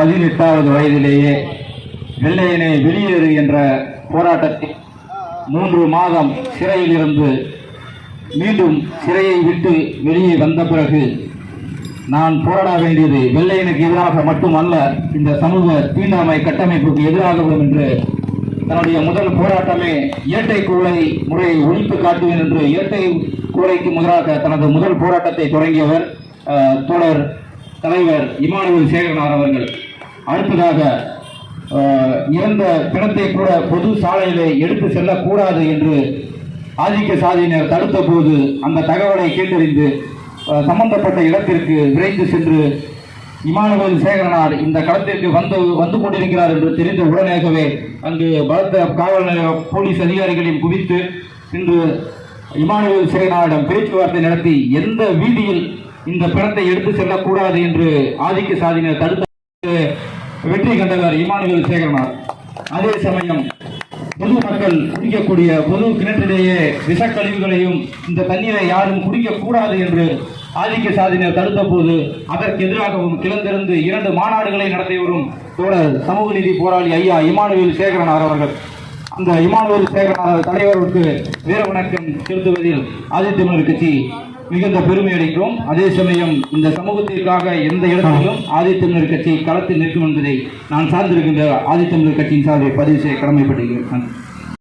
பதினெட்டாவது வயதிலேயே வெள்ளையனே வெளியேறு என்ற போராட்டத்தில் மூன்று மாதம் சிறையில் இருந்து மீண்டும் சிறையை விட்டு வெளியே வந்த பிறகு நான் போராட வேண்டியது வெள்ளையனுக்கு எதிராக மட்டுமல்ல இந்த சமூக தீண்டாமை கட்டமைப்புக்கு எதிராகவும் என்று தன்னுடைய முதல் போராட்டமே இரட்டை கூலை முறையை ஒழித்து காட்டுவேன் என்று இரட்டை கூலைக்கு முதலாக தனது முதல் போராட்டத்தை தொடங்கியவர் தோழர் தலைவர் இமானுவேல் சேகரனார் அவர்கள். அடுத்ததாக இறந்த பிணத்தை கூட பொது சாலையிலே எடுத்து செல்லக்கூடாது என்று ஆதிக்க சாதியினர் தடுத்த போது அந்த தகவலை கேட்டறிந்து சம்பந்தப்பட்ட இடத்திற்கு விரைந்து சென்று இமானுவேல் சேகரனார் இந்த களத்திற்கு வந்து வந்து கொண்டிருக்கிறார் என்று தெரிந்த உடனேகவே அங்கு பலத்த காவல் நிலைய போலீஸ் அதிகாரிகளையும் குவித்து இன்று இமானுவேல் சேகரனாரிடம் பேச்சுவார்த்தை நடத்தி எந்த வீதியில் இந்த பிணத்தை எடுத்து செல்லக்கூடாது என்று ஆதிக்க சாதியினர் தடுத்த வெற்றி கண்டவர் இமானுவேல் சேகரனார் அதே சமயம் பொது மக்கள் குடிக்கக்கூடிய பொது கிணற்றிலேயே விஷக்கழிவுகளையும் இந்த தண்ணீரை யாரும் குடிக்கக்கூடாது என்று ஆதிக்க சாதியினர் தடுத்த போது அதற்கு எதிராகவும் கிளந்திருந்து இரண்டு மாநாடுகளை நடத்தி வரும் தோழர் சமூக நீதி போராளி ஐயா இமானுவேல் சேகரனார் அவர்கள். அந்த இமானுவேல் சேகரனார் தலைவருக்கு வீரவணக்கம் செலுத்துவதில் ஆதித்தமிழர் கட்சி மிகுந்த பெருமை அளிக்கும் அதே சமயம் இந்த சமூகத்திற்காக எந்த இடத்திலும் ஆதித்தமிழர் கட்சி களத்தில் நிற்கும் என்பதை நான் சார்ந்திருக்கின்ற ஆதித்தமிழர் கட்சியின் சார்பில் பதிவு செய்ய கடமைப்பட்டிருக்கிறேன்.